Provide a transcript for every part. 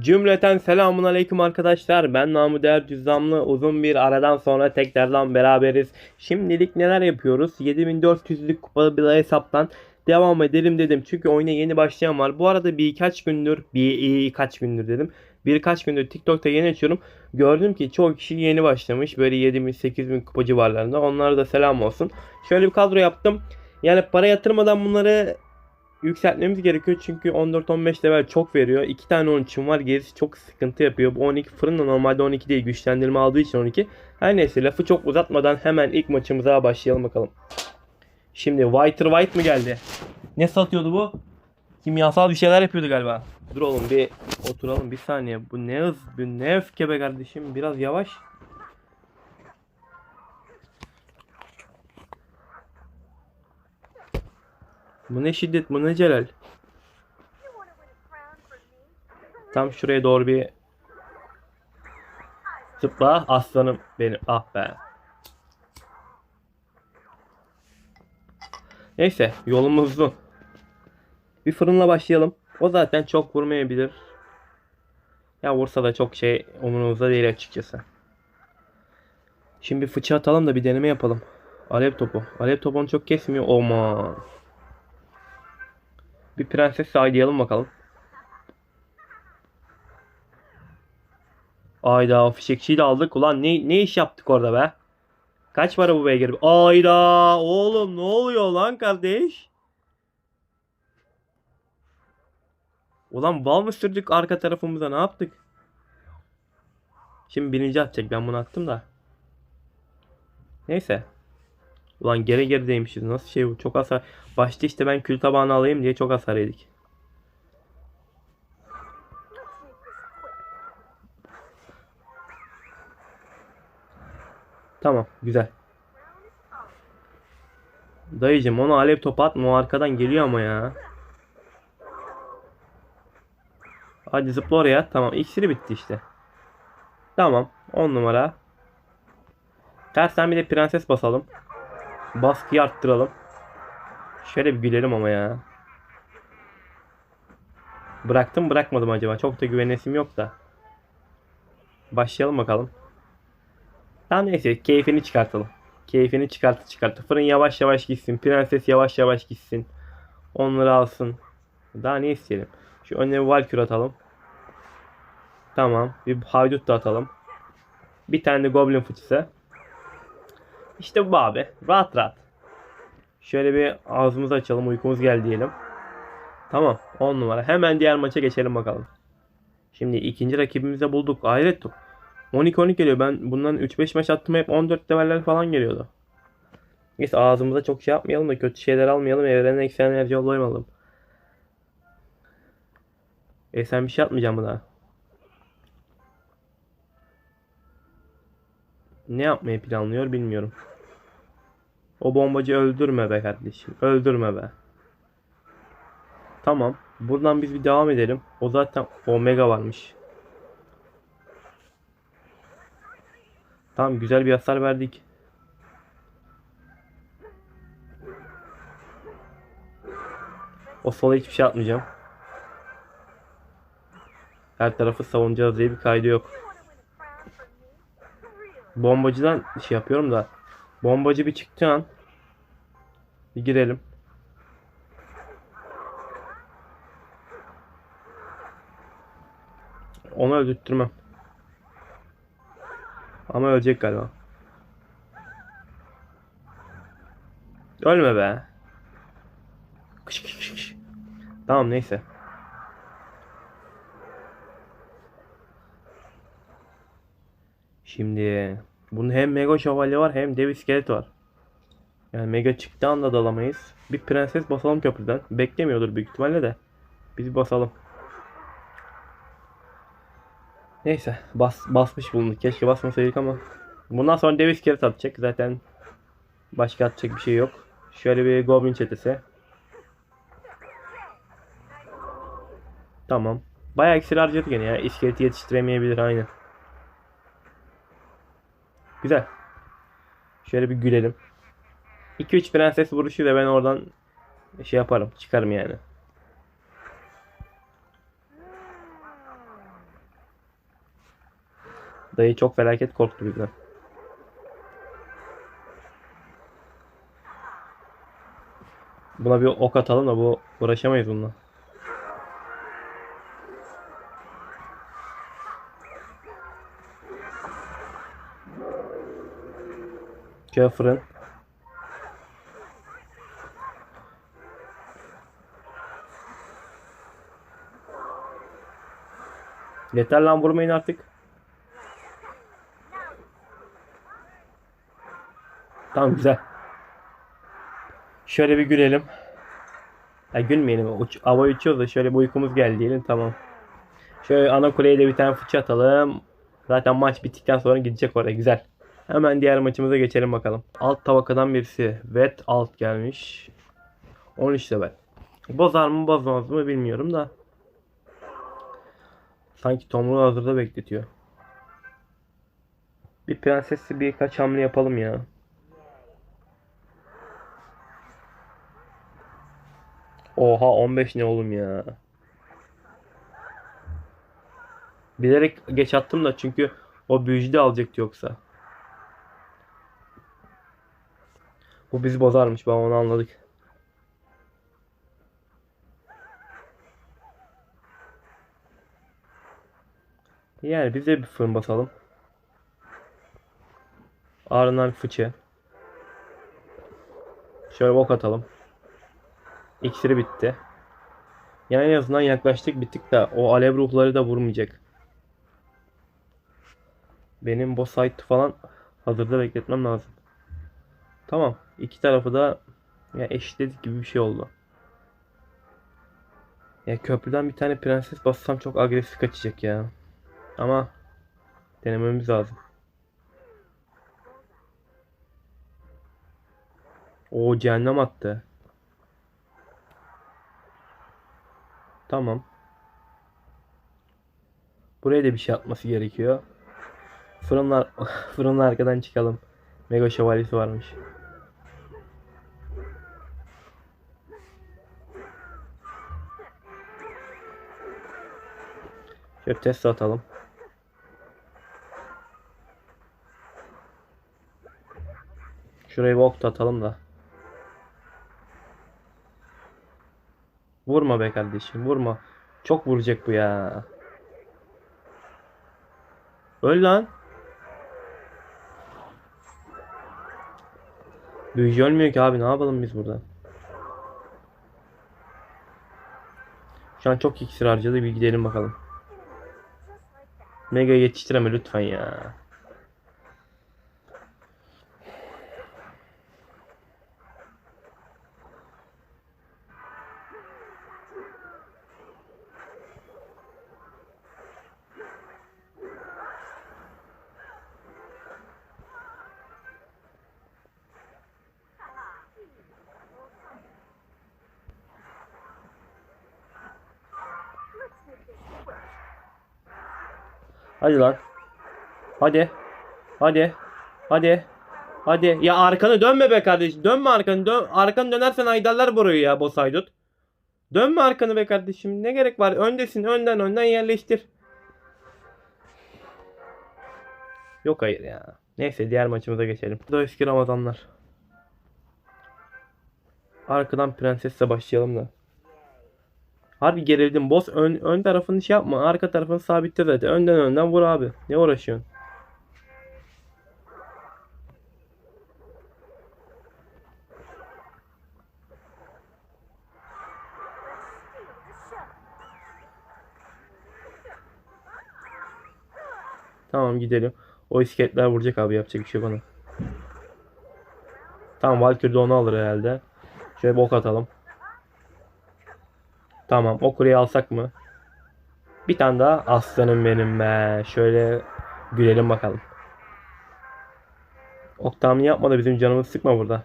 Cümleten selamun aleyküm arkadaşlar. Ben Namı Değer Cüzzamlı. Uzun bir aradan sonra tekrardan beraberiz. Şimdilik neler yapıyoruz? 7400'lük kupalı bir hesaptan devam edelim dedim. Çünkü oyuna yeni başlayan var. Bu arada birkaç gündür, bir kaç gündür dedim. Birkaç gündür TikTok'ta yeni açıyorum. Gördüm ki çoğu kişi yeni başlamış. Böyle 7000 8000 kupa civarlarında. Onlara da selam olsun. Şöyle bir kadro yaptım. Yani para yatırmadan bunları yükseltmemiz gerekiyor çünkü 14-15 level çok veriyor. 2 tane 13'üm var gerisi çok sıkıntı yapıyor. Bu 12 fırın da normalde 12 değil güçlendirme aldığı için 12. Her neyse lafı çok uzatmadan hemen ilk maçımıza başlayalım bakalım. Şimdi Whiter White mı geldi? Ne satıyordu bu? Kimyasal bir şeyler yapıyordu galiba. Dur oğlum bir oturalım bir saniye. Bu ne hız, bu ne öfke be kardeşim. Biraz yavaş. Bu ne şiddet, bu ne celal. Tam şuraya doğru bir zıpla aslanım benim. Ah be. Neyse yolumuz. Bir fırınla başlayalım. O zaten çok vurmayabilir. Ya vursa da çok şey umurumuzda değil açıkçası. Şimdi fıçı atalım da bir deneme yapalım. Alev topu. Alev topu onu çok kesmiyor. Aman. Bir prenses saylayalım bakalım. Ayda fişekçiyi de aldık. Ulan ne, ne iş yaptık orada be? Kaç para bu beygir? Ayda oğlum ne oluyor lan kardeş? Ulan bal mı sürdük arka tarafımıza ne yaptık? Şimdi birinci atacak ben bunu attım da. Neyse. Ulan geri gerideymişiz. Nasıl şey bu? Çok hasar. Başta işte ben kül tabağını alayım diye çok hasar yedik. Tamam. Güzel. Dayıcım onu alev topu atma. O arkadan geliyor ama ya. Hadi zıpla oraya. Tamam. İksiri bitti işte. Tamam. 10 numara. Tersten bir de prenses basalım. Baskıyı arttıralım. Şöyle bir gülelim ama ya. Bıraktım bırakmadım acaba. Çok da güvenesim yok da. Başlayalım bakalım. Tamam neyse keyfini çıkartalım. Keyfini çıkartı çıkartı. Fırın yavaş yavaş gitsin. Prenses yavaş yavaş gitsin. Onları alsın. Daha ne isteyelim? Şu önüne bir Valkür atalım. Tamam. Bir haydut da atalım. Bir tane de Goblin fıçısı. İşte bu abi. Rahat rahat. Şöyle bir ağzımızı açalım. Uykumuz geldi diyelim. Tamam. 10 numara. Hemen diğer maça geçelim bakalım. Şimdi ikinci rakibimizi bulduk. Hayret 12-12 geliyor. Ben bundan 3-5 maç attım hep 14 leveller falan geliyordu. Neyse ağzımıza çok şey yapmayalım da kötü şeyler almayalım. Evrene eksen enerji yollayalım. E sen bir şey atmayacağım mı daha? Ne yapmayı planlıyor bilmiyorum. O bombacı öldürme be kardeşim. Öldürme be. Tamam. Buradan biz bir devam edelim. O zaten Omega varmış. Tamam güzel bir hasar verdik. O sola hiçbir şey atmayacağım. Her tarafı savunacağız diye bir kaydı yok. Bombacıdan şey yapıyorum da. Bombacı bir çıktı an. Bir girelim. Onu öldürtmem. Ama ölecek galiba. Ölme be. Kış kış kış. Tamam neyse. Şimdi bunun hem mega şövalye var hem dev iskelet var. Yani mega çıktı anda dalamayız. Bir prenses basalım köprüden. Beklemiyordur büyük ihtimalle de. Biz basalım. Neyse bas, basmış bulunduk. Keşke basmasaydık ama. Bundan sonra dev iskelet atacak. Zaten başka atacak bir şey yok. Şöyle bir goblin çetesi. Tamam. Bayağı iksir harcadık gene ya. İskeleti yetiştiremeyebilir aynen. Güzel. Şöyle bir gülelim. 2-3 prenses vuruşu da ben oradan şey yaparım. Çıkarım yani. Dayı çok felaket korktu bizden. Buna bir ok atalım da bu uğraşamayız bununla. Fırın. Yeter lan vurmayın artık. Tamam güzel. Şöyle bir gülelim. Ha gülmeyelim. Uç, hava uçuyoruz da şöyle bir uykumuz geldi diyelim tamam. Şöyle ana kuleye de bir tane fıçı atalım. Zaten maç bittikten sonra gidecek oraya güzel. Hemen diğer maçımıza geçelim bakalım. Alt tabakadan birisi. Wet alt gelmiş. 13 level. Bozar mı bozmaz mı bilmiyorum da. Sanki tomruğu hazırda bekletiyor. Bir prensesle birkaç hamle yapalım ya. Oha 15 ne oğlum ya. Bilerek geç attım da çünkü o büyücü de alacaktı yoksa. Bu bizi bozarmış ben onu anladık. Yani biz de bir fırın basalım. Ardından bir fıçı. Şöyle ok atalım. İksiri bitti. Yani en azından yaklaştık bittik de o alev ruhları da vurmayacak. Benim boss fight falan hazırda bekletmem lazım. Tamam. iki tarafı da ya eşitledik gibi bir şey oldu. Ya köprüden bir tane prenses bassam çok agresif kaçacak ya. Ama denememiz lazım. O cehennem attı. Tamam. Buraya da bir şey atması gerekiyor. Fırınlar fırınla arkadan çıkalım. Mega şövalyesi varmış. Şöyle test atalım. Ok da atalım da. Vurma be kardeşim vurma. Çok vuracak bu ya. Öl lan. Büyücü ölmüyor ki abi ne yapalım biz burada. Şu an çok iksir harcadı bir gidelim bakalım. Mega yetiştireme lütfen ya. Hadi lan. Hadi. Hadi. Hadi. Hadi. Ya arkanı dönme be kardeşim. Dönme arkanı. Dön. Arkanı dönersen aydarlar burayı ya boss haydut. Dönme arkanı be kardeşim. Ne gerek var? Öndesin. Önden önden yerleştir. Yok hayır ya. Neyse diğer maçımıza geçelim. Bu da eski Ramazanlar. Arkadan prensesle başlayalım da. Harbi gerildim. Boss ön, ön tarafını şey yapma. Arka tarafını sabitle zaten. Önden önden vur abi. Ne uğraşıyorsun? Tamam gidelim. O iskeletler vuracak abi yapacak bir şey bana. Tamam Valkyrie de onu alır herhalde. Şöyle bok atalım. Tamam o kuleyi alsak mı? Bir tane daha aslanım benim be. Şöyle gülelim bakalım. Oktamını yapma da bizim canımızı sıkma burada.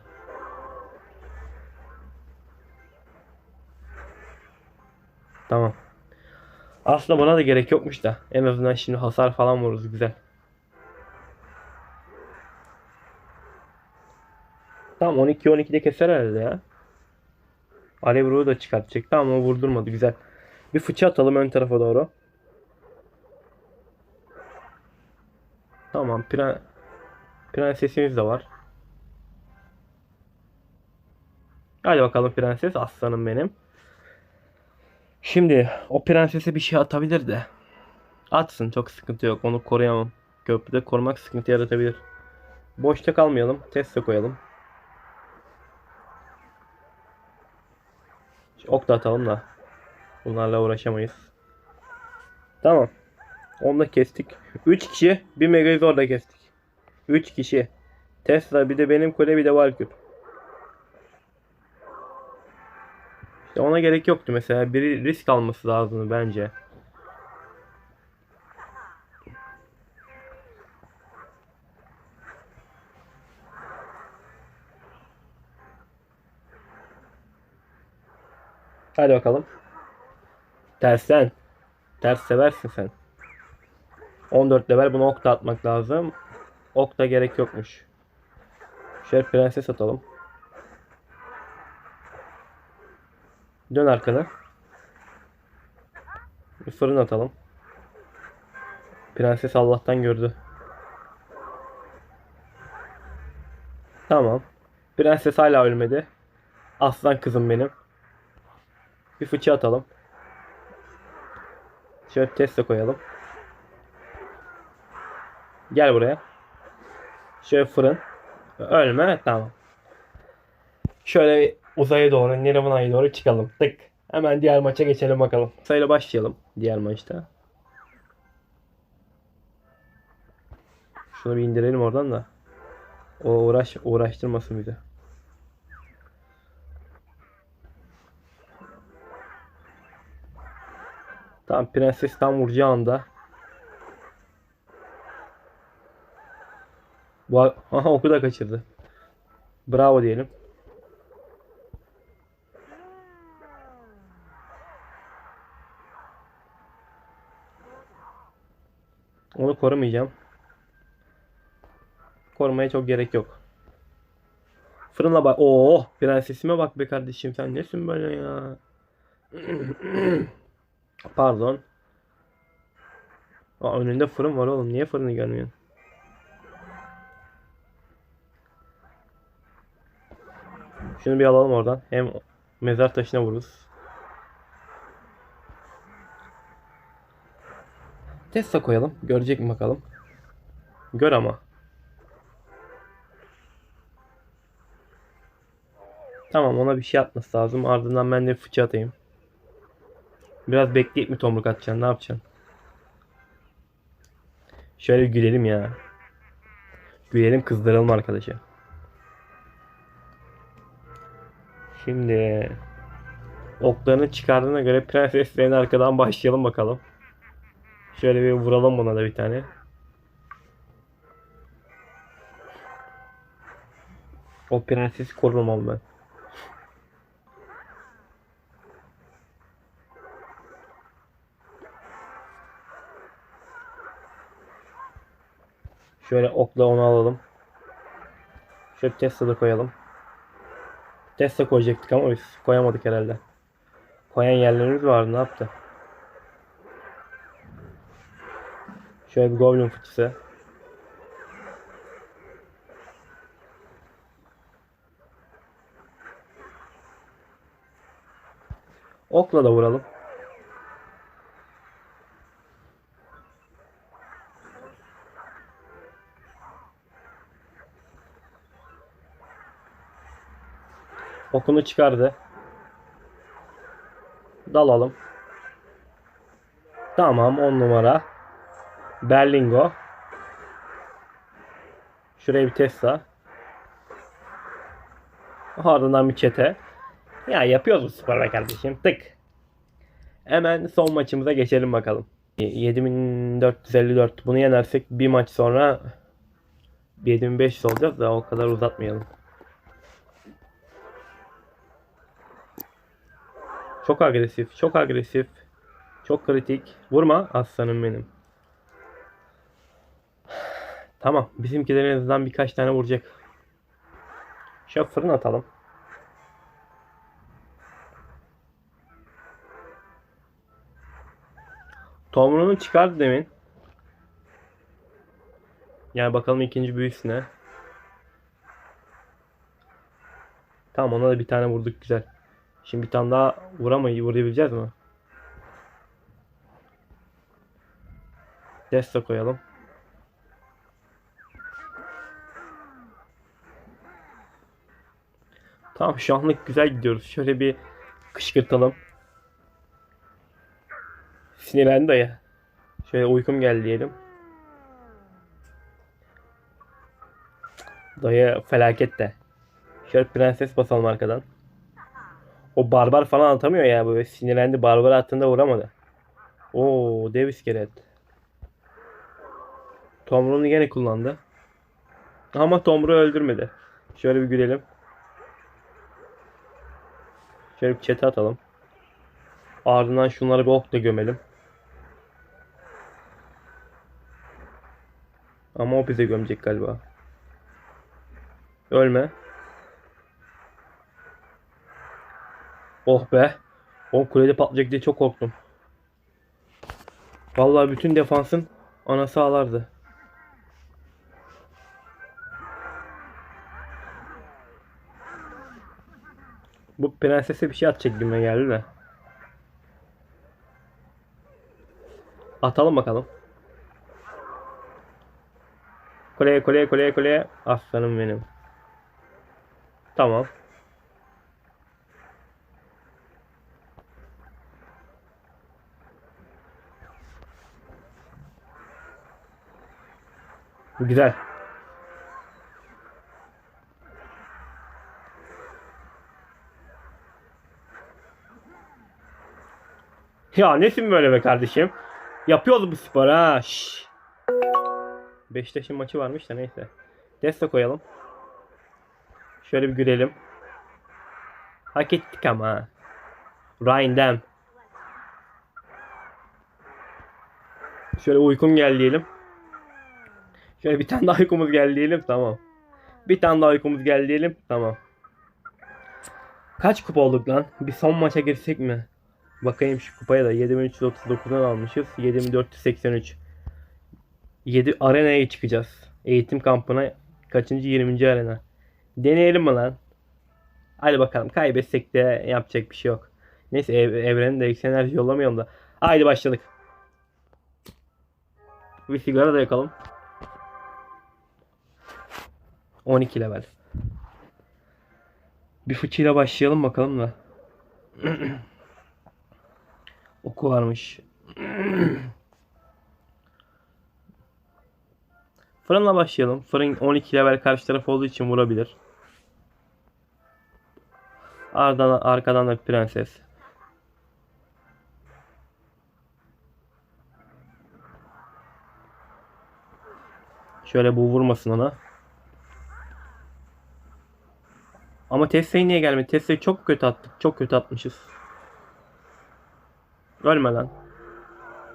Tamam. Aslında buna da gerek yokmuş da. En azından şimdi hasar falan vururuz güzel. Tamam 12 12'de keser herhalde ya. Alev ruhu da çıkartacaktı ama vurdurmadı güzel. Bir fıçı atalım ön tarafa doğru. Tamam. Pre prensesimiz de var. Hadi bakalım prenses aslanım benim. Şimdi o prensese bir şey atabilir de. Atsın çok sıkıntı yok. Onu koruyamam. Köprüde korumak sıkıntı yaratabilir. Boşta kalmayalım. Teste koyalım. Ok da atalım da. Bunlarla uğraşamayız. Tamam. Onu da kestik. 3 kişi bir Megazord da kestik. 3 kişi. Tesla bir de benim kule bir de Valkyr. İşte ona gerek yoktu mesela. Biri risk alması lazım bence. Hadi bakalım. Tersten. Ters seversin sen. 14 level buna ok da atmak lazım. Ok da gerek yokmuş. Şöyle prenses atalım. Dön arkada. Bir fırın atalım. Prenses Allah'tan gördü. Tamam. Prenses hala ölmedi. Aslan kızım benim. Bir fıçı atalım. Şöyle teste koyalım. Gel buraya. Şöyle fırın. Ölme. Tamam. Şöyle uzaya doğru, Nirvana'ya doğru çıkalım. Tık. Hemen diğer maça geçelim bakalım. Sayıyla başlayalım diğer maçta. Şunu bir indirelim oradan da. O uğraş uğraştırmasın bizi. Tam prenses tam vuracağı anda. Bu aha oku da kaçırdı. Bravo diyelim. Onu korumayacağım. Korumaya çok gerek yok. Fırınla bak. Oo, prensesime bak be kardeşim sen nesin böyle ya? Pardon. Aa, önünde fırın var oğlum. Niye fırını görmüyorsun? Şunu bir alalım oradan. Hem mezar taşına vururuz. Tesla koyalım. Görecek mi bakalım. Gör ama. Tamam ona bir şey atması lazım. Ardından ben de fıçı atayım. Biraz bekleyip mi tomruk atacaksın? Ne yapacaksın? Şöyle gülelim ya. Gülelim kızdıralım arkadaşa. Şimdi oklarını çıkardığına göre prenseslerin arkadan başlayalım bakalım. Şöyle bir vuralım buna da bir tane. O prensesi korumam ben. Şöyle okla onu alalım. Şöyle Tesla'da koyalım. Tesla koyacaktık ama biz koyamadık herhalde. Koyan yerlerimiz vardı ne yaptı? Şöyle bir Goblin fıçısı. Okla da vuralım. Okunu çıkardı. Dalalım. Tamam 10 numara. Berlingo. Şuraya bir Tesla. Ardından bir çete. Ya yapıyoruz bu spor kardeşim. Tık. Hemen son maçımıza geçelim bakalım. 7454. Bunu yenersek bir maç sonra 7500 olacağız da o kadar uzatmayalım. Çok agresif, çok agresif. Çok kritik. Vurma aslanım benim. Tamam. Bizimkilerin en azından birkaç tane vuracak. Şöyle fırın atalım. Tomruğunu çıkardı demin. Yani bakalım ikinci büyüsüne. Tamam ona da bir tane vurduk güzel. Şimdi bir tane daha vuramayı vurabileceğiz mi? Desta koyalım. Tamam şu anlık güzel gidiyoruz. Şöyle bir kışkırtalım. Sinirlendi ya. Şöyle uykum geldi diyelim. Dayı felaket de. Şöyle prenses basalım arkadan. O barbar falan atamıyor ya böyle sinirlendi. Barbar attığında vuramadı. Oo dev iskelet. Tomruğunu yine kullandı. Ama Tomruğu öldürmedi. Şöyle bir gülelim. Şöyle bir çete atalım. Ardından şunları bir okla gömelim. Ama o bize gömecek galiba. Ölme. Oh be. O kulede patlayacak diye çok korktum. Vallahi bütün defansın anası ağlardı. Bu prensese bir şey atacak gibime geldi de. Atalım bakalım. Kuleye kuleye kuleye kuleye. Aslanım benim. Tamam. Güzel. Ya nesin böyle be kardeşim? Yapıyoruz bu spor ha. Beşiktaş'ın maçı varmış da neyse. Deste koyalım. Şöyle bir gülelim. Hak ettik ama. Ryan Dam. Şöyle uykum geldi diyelim. Şöyle bir tane daha uykumuz geldi diyelim. Tamam. Bir tane daha uykumuz geldi diyelim. Tamam. Kaç kupa olduk lan? Bir son maça girsek mi? Bakayım şu kupaya da 7339'dan almışız. 7483. 7 arenaya çıkacağız. Eğitim kampına kaçıncı 20. arena. Deneyelim mi lan? Hadi bakalım kaybetsek de yapacak bir şey yok. Neyse ev, evrenin de eksi enerji yollamayalım da. Haydi başladık. Bir sigara da yakalım. 12 level. Bir fıçıyla başlayalım bakalım da. Oku varmış. Fırınla başlayalım. Fırın 12 level karşı taraf olduğu için vurabilir. Arkadan, arkadan da prenses. Şöyle bu vurmasın ona. Ama Tesla'yı niye gelmedi? Tesla'yı çok kötü attık. Çok kötü atmışız. Ölme lan.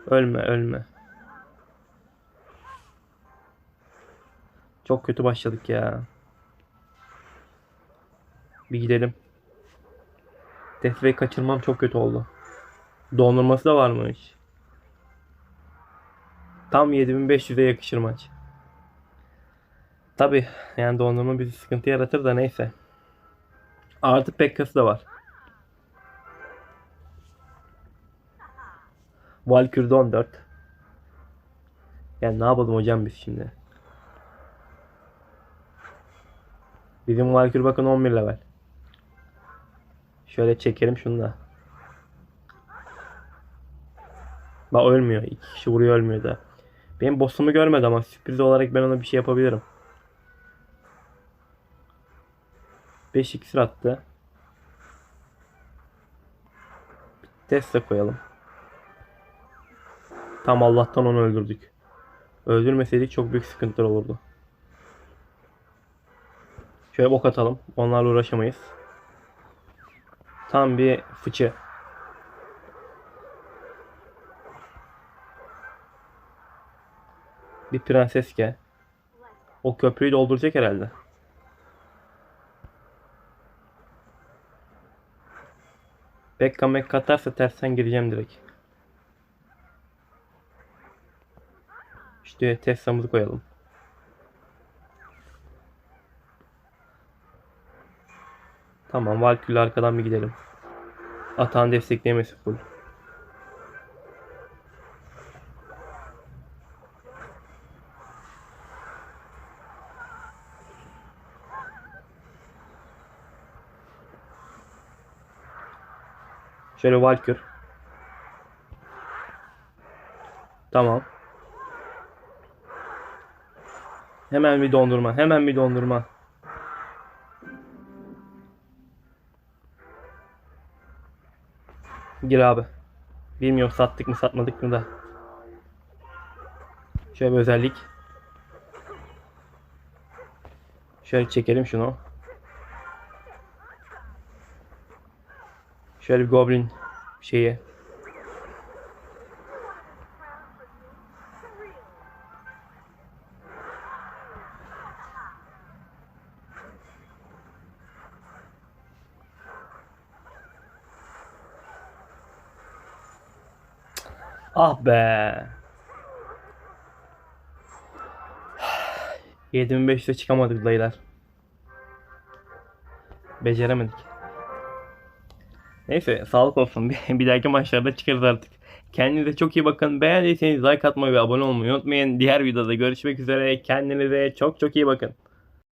Ölme ölme. Çok kötü başladık ya. Bir gidelim. Tesla'yı kaçırmam çok kötü oldu. Dondurması da varmış. Tam 7500'e yakışır maç. Tabi yani dondurma bizi sıkıntı yaratır da neyse. Artı Pekka'sı da var. Valkyrie'de 14. Yani ne yapalım hocam biz şimdi? Bizim Valkyrie bakın 11 level. Şöyle çekelim şunu da. Bak ölmüyor. İki kişi vuruyor ölmüyor da. Benim boss'umu görmedi ama sürpriz olarak ben ona bir şey yapabilirim. 5 iksir attı. Tesla koyalım. Tam Allah'tan onu öldürdük. Öldürmeseydik çok büyük sıkıntılar olurdu. Şöyle ok atalım. Onlarla uğraşamayız. Tam bir fıçı. Bir prenseske. O köprüyü dolduracak herhalde. Beckham ek katarsa tersten gireceğim direkt. İşte Tesla'mızı koyalım. Tamam Valkyrie arkadan bir gidelim. Atan desteklemesi full. Şöyle Valkür. Tamam. Hemen bir dondurma. Hemen bir dondurma. Gir abi. Bilmiyorum sattık mı satmadık mı da. Şöyle bir özellik. Şöyle çekelim şunu. Şöyle bir goblin şeyi. Ah be. 7500'e çıkamadık dayılar. Beceremedik. Neyse sağlık olsun. Bir, dahaki maçlarda çıkarız artık. Kendinize çok iyi bakın. Beğendiyseniz like atmayı ve abone olmayı unutmayın. Diğer videoda görüşmek üzere. Kendinize çok çok iyi bakın.